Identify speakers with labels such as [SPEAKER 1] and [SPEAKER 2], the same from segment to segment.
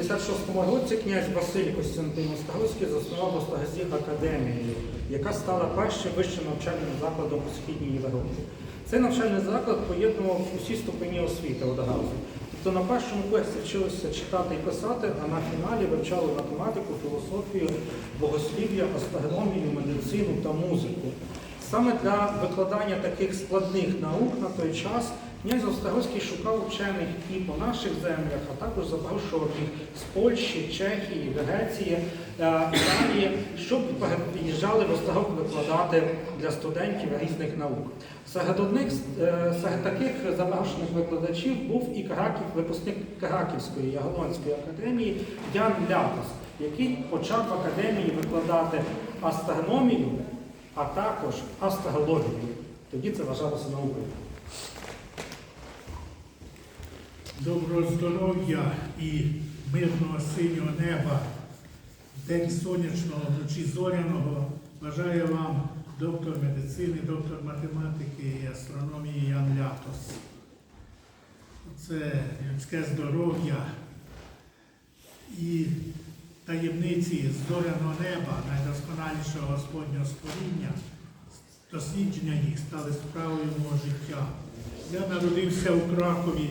[SPEAKER 1] 86 році князь Василь Костянтин Острогський заснував Острозі академію, яка стала першим вищим навчальним закладом у Східній Європі. Цей навчальний заклад поєднував усі ступені освіти одразу. Тобто на першому курсі вчилися читати і писати, а на фіналі вивчали математику, філософію, богослів'я, астрономію, медицину та музику. Саме для викладання таких складних наук на той час князь Острогський шукав вчених і по наших землях, а також запрошував їх з Польщі, Чехії, Греції, е, Італії, щоб приїжджали в Острог викладати для студентів різних наук. Серед одних е, серед таких запрошених викладачів був і Краків, випускник Краківської Яголонської академії Ян Лятос, який почав в академії викладати астрономію, а також астрологію. Тоді це вважалося наукою.
[SPEAKER 2] Доброго здоров'я і мирного синього неба, день сонячного, вночі зоряного. Бажаю вам доктор медицини, доктор математики і астрономії Ян Лятос. Це людське здоров'я і таємниці зоряного неба, найдосконалішого Господнього створіння, дослідження їх стали справою мого життя. Я народився у Кракові,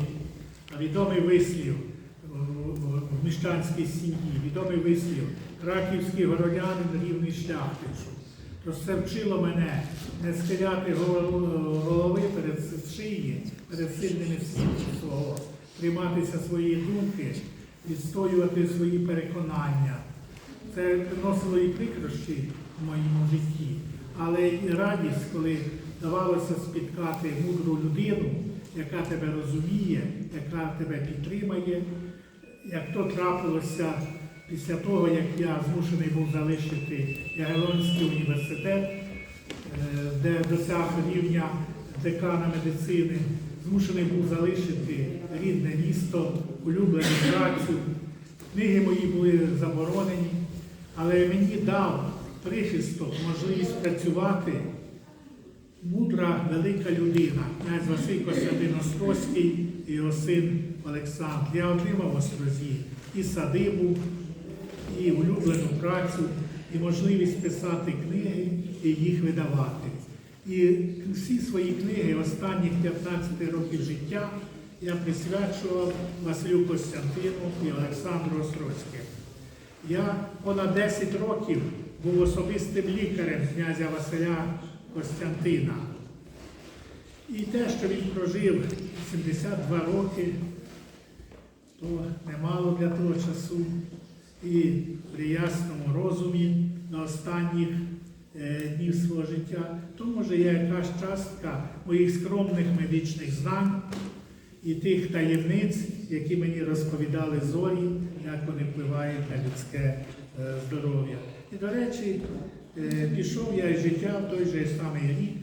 [SPEAKER 2] відомий вислів в- в міщанській сім'ї, відомий вислів, краківський городянин рівний шляхтичу. То це вчило мене не схиляти голови перед шиї, перед сильними світом свого, триматися своєї думки, відстоювати свої переконання. Це приносило і прикрощі в моєму житті, але і радість, коли давалося спіткати мудру людину, яка тебе розуміє, яка тебе підтримає, як то трапилося після того, як я змушений був залишити Ягелонський університет, е, де досяг рівня декана медицини, змушений був залишити рідне місто, улюблену працю. Книги мої були заборонені, але мені дав прихисток, можливість працювати мудра велика людина, князь Василь Костянтин Острозький і його син Олександр. Я отримав в Острозі і садибу, і улюблену працю, і можливість писати книги і їх видавати. І всі свої книги останніх 15 років життя я присвячував Василю Костянтину і Олександру Острозьким. Я понад 10 років був особистим лікарем князя Василя Костянтина. І те, що він прожив 72 роки, то немало для того часу. І при ясному розумі на останніх днів свого життя, то може є якась частка моїх скромних медичних знань і тих таємниць, які мені розповідали зорі, як вони впливають на людське е, здоров'я. І, до речі, е, пішов я із життя в той же самий рік,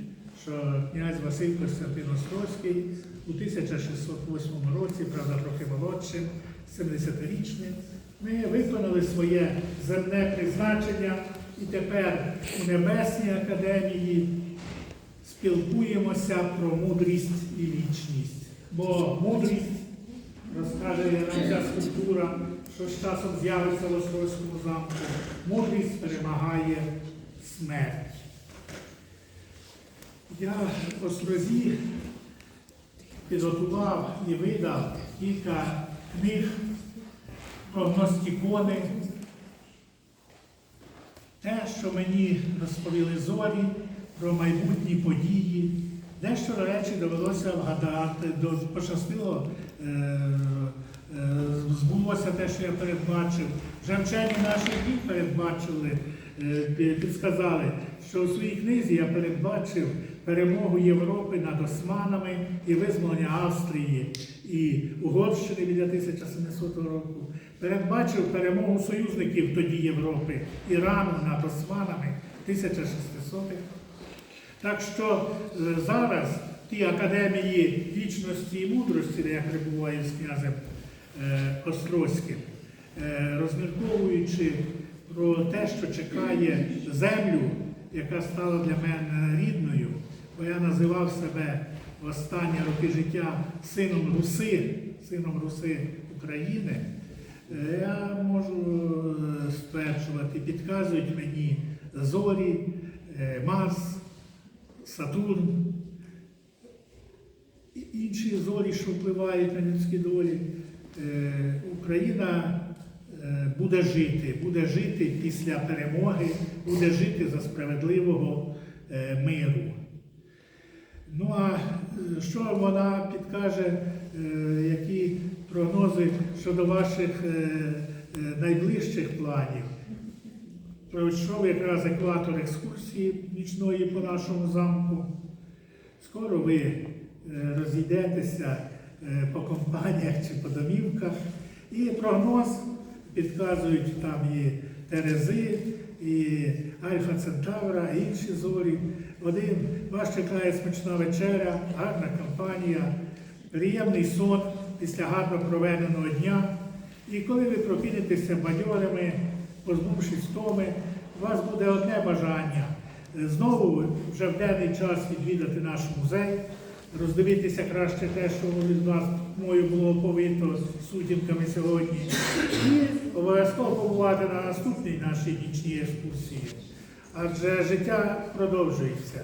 [SPEAKER 2] що князь Василь Костянтин Острозький у 1608 році, правда, трохи молодшим, 70-річним, ми виконали своє земне призначення і тепер у Небесній академії спілкуємося про мудрість і вічність. Бо мудрість, розкаже нам ця скульптура, що з часом з'явиться в Острозькому замку, мудрість перемагає смерть. Я в Острозі підготував і видав кілька книг прогностикони, те, що мені розповіли зорі про майбутні події, дещо, до речі, довелося вгадати, пощастило, е, е, збулося те, що я передбачив. Вже вчені наші дні передбачили, е, підсказали, що у своїй книзі я передбачив перемогу Європи над османами і визволення Австрії і Угорщини біля 1700 року. Передбачив перемогу союзників тоді Європи, Ірану над османами 1600-х. Так що е, зараз ті академії вічності і мудрості, де я перебуваю з князем е, Острозьким, е, розмірковуючи про те, що чекає землю, яка стала для мене рідною, бо я називав себе в останні роки життя сином Руси, сином Руси України. Е, Я підказують мені зорі, е, Марс, Сатурн, інші зорі, що впливають на людські долі. Е, Україна буде жити, буде жити після перемоги, буде жити за справедливого миру. Ну а що вона підкаже, які прогнози щодо ваших е, е, найближчих планів? Пройшов якраз екватор екскурсії нічної по нашому замку. Скоро ви е, розійдетеся по компаніях чи по домівках. І прогноз підказують там і Терези, і Альфа Центавра, і інші зорі. Один вас чекає смачна вечеря, гарна компанія, приємний сон після гарно проведеного дня. І коли ви прокинетеся бадьорими, позбувшись втоми, у вас буде одне бажання знову вже в денний час відвідати наш музей, роздивитися краще те, що від вас мною було оповито сутінками сьогодні, і обов'язково побувати на наступній нашій нічній екскурсії. Адже життя продовжується.